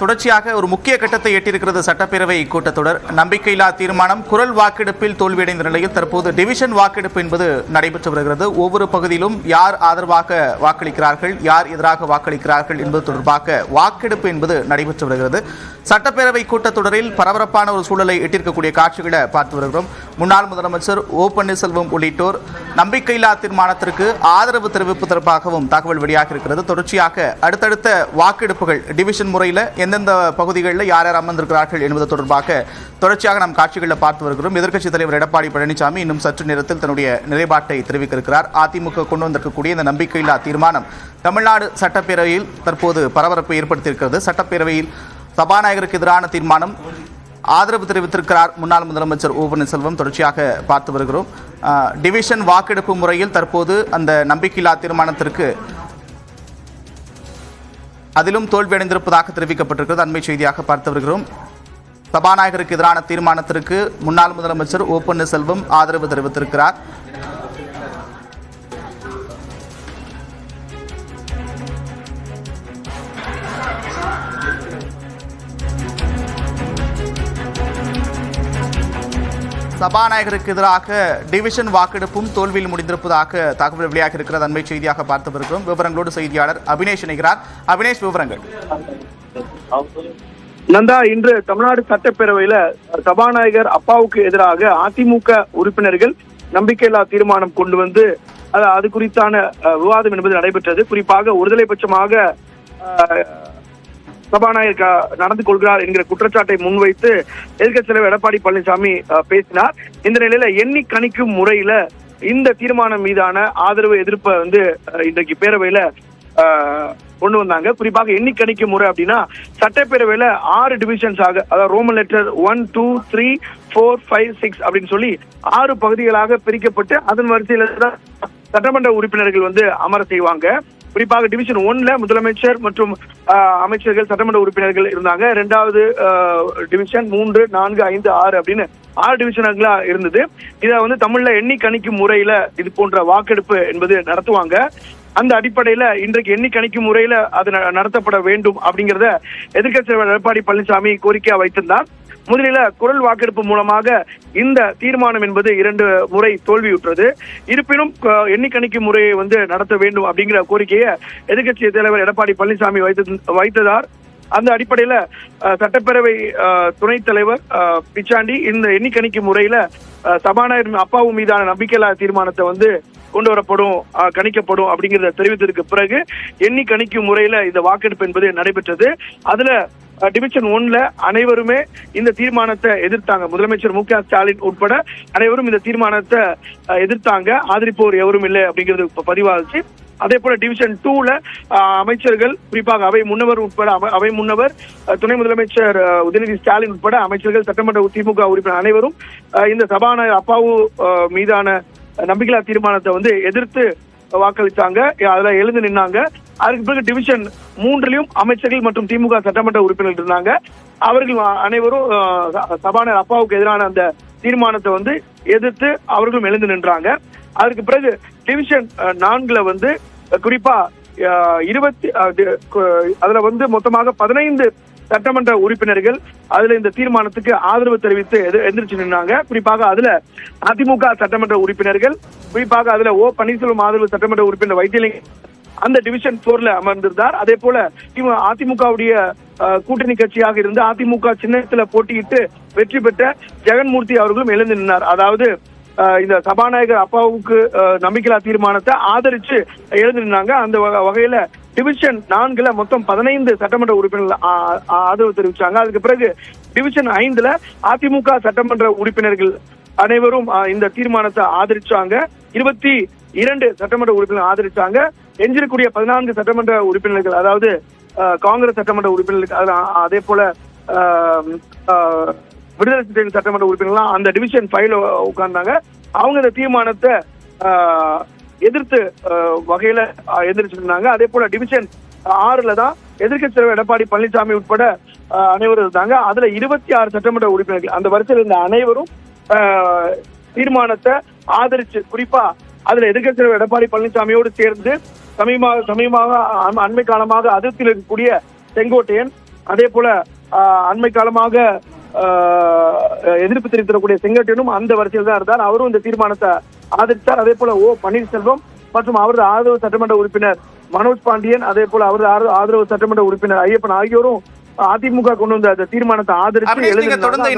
தொடர்ச்சியாக ஒரு முக்கிய கட்டத்தை எட்டியிருக்கிறது சட்டப்பேரவை கூட்டத்தொடர் நம்பிக்கையில்லா தீர்மானம் குரல் வாக்கெடுப்பில் தோல்வியடைந்த நிலையில் தற்போது டிவிஷன் வாக்கெடுப்பு என்பது நடைபெற்று வருகிறது. ஒவ்வொரு பகுதியிலும் யார் ஆதரவாக வாக்களிக்கிறார்கள் யார் எதிராக வாக்களிக்கிறார்கள் என்பது தொடர்பாக வாக்கெடுப்பு என்பது நடைபெற்று வருகிறது. சட்டப்பேரவை கூட்டத்தொடரில் பரபரப்பான ஒரு சூழலை எட்டியிருக்கக்கூடிய காட்சிகளை பார்த்து வருகிறோம். முன்னாள் முதலமைச்சர் ஓ பன்னீர்செல்வம் உள்ளிட்டோர் நம்பிக்கையில்லா தீர்மானத்திற்கு ஆதரவு தெரிவிப்பு தொடர்பாகவும் தகவல் வெளியாக இருக்கிறது. தொடர்ச்சியாக அடுத்தடுத்த வாக்கெடுப்புகள் டிவிஷன் முறையில் எந்தெந்த பகுதிகளில் யார் யார் அமர்ந்திருக்கிறார்கள் என்பது தொடர்பாக தொடர்ச்சியாக நாம் காட்சிகளில் பார்த்து வருகிறோம். எதிர்க்கட்சித் தலைவர் எடப்பாடி பழனிசாமி இன்னும் சற்று நேரத்தில் தன்னுடைய நிலைப்பாட்டை தெரிவிக்க இருக்கிறார் அதிமுக கொண்டு வந்திருக்கக்கூடிய இந்த நம்பிக்கையில்லா தீர்மானம் தமிழ்நாடு சட்டப்பேரவையில் தற்போது பரபரப்பை ஏற்படுத்தியிருக்கிறது. சட்டப்பேரவையில் சபாநாயகருக்கு எதிரான தீர்மானம் ஆதரவு தெரிவித்திருக்கிறார் முன்னாள் முதலமைச்சர் ஓ பன்னீர்செல்வம். தொடர்ச்சியாக பார்த்து வருகிறோம். டிவிஷன் வாக்கெடுப்பு முறையில் தற்போது அந்த நம்பிக்கையில்லா தீர்மானத்திற்கு அதிலும் தோல்வியடைந்திருப்பதாக தெரிவிக்கப்பட்டிருக்கிறது. அண்மை செய்தியாக பார்த்து வருகிறோம். சபாநாயகருக்கு எதிரான தீர்மானத்திற்கு முன்னாள் முதலமைச்சர் ஓ பன்னீர்செல்வம் ஆதரவு தெரிவித்திருக்கிறார். சபாநாயகருக்கு எதிராக டிவிஷன் வாக்கெடுப்பும் தோல்வியில் முடிந்திருப்பதாக தகவல் வெளியாக இருக்கிறது. அண்மை செய்தியாக பார்த்து வருகிறோம் விவரங்களோடு செய்தியாளர் அபினேஷ் இணைகிறார். அபினேஷ் விவரங்கள். நந்தா இன்று தமிழ்நாடு சட்டப்பேரவையில சபாநாயகர் அப்பாவுக்கு எதிராக அதிமுக உறுப்பினர்கள் நம்பிக்கையில்லா தீர்மானம் கொண்டு வந்து அது குறித்தான விவாதம் என்பது நடைபெற்றது. குறிப்பாக ஒருதலை பட்சமாக அஹ், சபாநாயகர் நடந்து கொள்கிறார் என்கிற குற்றச்சாட்டை முன்வைத்து எதிர்க்கட்சி தலைவர் எடப்பாடி பழனிசாமி பேசினார். இந்த நிலையில எண்ணி கணிக்கும் முறையில இந்த தீர்மானம் மீதான ஆதரவு எதிர்ப்பை வந்து இன்றைக்கு பேரவையில கொண்டு வந்தாங்க. குறிப்பாக எண்ணி கணிக்கும் முறை அப்படின்னா சட்டப்பேரவையில ஆறு டிவிஷன்ஸ் ஆக அதாவது Roman letter one two three four five six அப்படின்னு சொல்லி ஆறு பகுதிகளாக பிரிக்கப்பட்டு அதன் வரிசையில தான் சட்டமன்ற உறுப்பினர்கள் வந்து அமர செய்வாங்க. குறிப்பாக டிவிஷன் ஒன்ல முதலமைச்சர் மற்றும் அமைச்சர்கள் சட்டமன்ற உறுப்பினர்கள் இருந்தாங்க. இரண்டாவது டிவிஷன் மூன்று நான்கு ஐந்து ஆறு அப்படின்னு ஆறு டிவிஷன்களா இருந்தது. இதை வந்து தமிழ்ல எண்ணி கணிக்கும் முறையில இது போன்ற வாக்கெடுப்பு என்பது நடத்துவாங்க. அந்த அடிப்படையில இன்றைக்கு எண்ணி கணிக்கும் முறையில அது ந- நடத்தப்பட வேண்டும் அப்படிங்கறத எதிர்கட்சி எடப்பாடி பழனிசாமி கோரிக்கையா வைத்திருந்தார். முதலில் குரல் வாக்கெடுப்பு மூலமாக இந்த தீர்மானம் என்பது இரண்டு முறை தோல்வியுற்றது. இருப்பினும் க- எண்ணி முறையை வந்து நடத்த வேண்டும் அப்படிங்கிற கோரிக்கையை எதிர்க்கட்சி தலைவர் எடப்பாடி பழனிசாமி வைத்து வைத்ததார். அந்த அடிப்படையில சட்டப்பேரவை துணைத் தலைவர் பிச்சாண்டி இந்த எண்ணிக்கணிக்கை முறையில சபாநாயகர் அப்பாவு மீதான நம்பிக்கையில்லா தீர்மானத்தை வந்து கொண்டு வரப்படும் கணிக்கப்படும் அப்படிங்கறத தெரிவித்ததற்கு பிறகு எண்ணி கணிக்கும் முறையில இந்த வாக்கெடுப்பு என்பது நடைபெற்றது. அதுல டிவிஷன் ஒன்ல அனைவருமே இந்த தீர்மானத்தை எதிர்த்தாங்க. முதலமைச்சர் மு க ஸ்டாலின் உட்பட அனைவரும் இந்த தீர்மானத்தை எதிர்த்தாங்க. ஆதரிப்போர் எவரும் இல்லை அப்படிங்கிறது இப்ப பதிவாச்சு அதே போல டிவிஷன் டூல அமைச்சர்கள் குறிப்பாக அவை முன்னவர் உட்பட அவை- அவை முன்னவர் துணை முதலமைச்சர் உதயநிதி ஸ்டாலின் உட்பட அமைச்சர்கள் சட்டமன்ற திமுக உறுப்பினர் அனைவரும் இந்த சபாநாயகர் அப்பாவு மீதான நம்பிக்கையில்லா தீர்மானத்தை வந்து எதிர்த்து வாக்களித்தாங்க. அதுல எழுந்து நின்னாங்க. அதுக்கு பிறகு டிவிஷன் மூன்றிலும் அமைச்சர்கள் மற்றும் திமுக சட்டமன்ற உறுப்பினர்கள் இருந்தாங்க. அவர்கள் அனைவரும் சபாநாயகர் அப்பாவுக்கு எதிரான அந்த தீர்மானத்தை வந்து எதிர்த்து அவர்களும் எழுந்து நின்றாங்க. அதற்கு பிறகு டிவிஷன் நான்குல வந்து குறிப்பா இருபத்தி அதுல வந்து மொத்தமாக பதினைந்து சட்டமன்ற உறுப்பினர்கள் அதுல இந்த தீர்மானத்துக்கு ஆதரவு தெரிவித்து எதிர்- எந்திரிச்சு நின்றாங்க குறிப்பாக அதுல அதிமுக சட்டமன்ற உறுப்பினர்கள் குறிப்பாக அதுல ஓ பன்னீர்செல்வம் ஆதரவு சட்டமன்ற உறுப்பினர் வைத்தியலிங்கம் அந்த டிவிஷன் போர்ல அமர்ந்திருந்தார். அதே போல அதிமுகவுடைய கூட்டணி கட்சியாக இருந்து அதிமுக சின்னத்துல போட்டியிட்டு வெற்றி பெற்ற ஜெகன்மூர்த்தி அவர்களும் எழுந்து நின்றார் அதாவது இந்த சபாநாயகர் அப்பாவுக்கு நம்பிக்கையில்லா தீர்மானத்தை ஆதரிச்சு எழுந்து நின்னாங்க. அந்த வகையில டிவிஷன் நான்குல மொத்தம் பதினைந்து சட்டமன்ற உறுப்பினர்கள் ஆதரவு தெரிவிச்சாங்க. அதுக்கு பிறகு டிவிஷன் ஐந்துல அதிமுக சட்டமன்ற உறுப்பினர்கள் அனைவரும் இந்த தீர்மானத்தை ஆதரிச்சாங்க. இருபத்தி இரண்டு சட்டமன்ற உறுப்பினர்கள் ஆதரிச்சாங்க. எஞ்சிருக்கூடிய பதினான்கு சட்டமன்ற உறுப்பினர்கள் அதாவது காங்கிரஸ் சட்டமன்ற உறுப்பினர்கள் அதே போல விடுதலை சிறுத்தைகள் சட்டமன்ற உறுப்பினர்கள்லாம் அந்த டிவிஷன் ஃபைவ்ல உட்கார்ந்தாங்க. அவங்க இந்த தீர்மானத்தை எதிர்த்து வகையில எதிர்த்திருந்தாங்க அதே போல டிவிஷன் ஆறுல தான் எதிர்க்கட்சி தலைவர் எடப்பாடி பழனிசாமி உட்பட அனைவரும் இருந்தாங்க. அதுல இருபத்தி ஆறு சட்டமன்ற உறுப்பினர்கள் அந்த வரிசையில் இருந்த அனைவரும் தீர்மானத்தை ஆதரிச்சு குறிப்பா அதுல எதிர்க்கட்சி தலைவர் எடப்பாடி பழனிசாமியோடு சேர்ந்து சமீபமாக சமீபமாக அண்- அண்மை காலமாக அதிருப்தியில் இருக்கக்கூடிய செங்கோட்டையன் அதே போல அண்மை காலமாக எதிர்ப்பு தெரிவித்திருக்கக்கூடிய செங்கோட்டையனும் அந்த வரிசையில் தான் இருந்தார். அவரும் இந்த தீர்மானத்தை ஆதரித்தார். அதே போல ஓ பன்னீர்செல்வம் மற்றும் அவரது ஆதரவு சட்டமன்ற உறுப்பினர் மனோஜ் பாண்டியன் அதே போல அவரது ஆதரவு- சட்டமன்ற உறுப்பினர் ஐயப்பன் ஆகியோரும் அதிமுக கொண்டு வந்த அந்த தீர்மானத்தை ஆதரித்து. தொடர்ந்து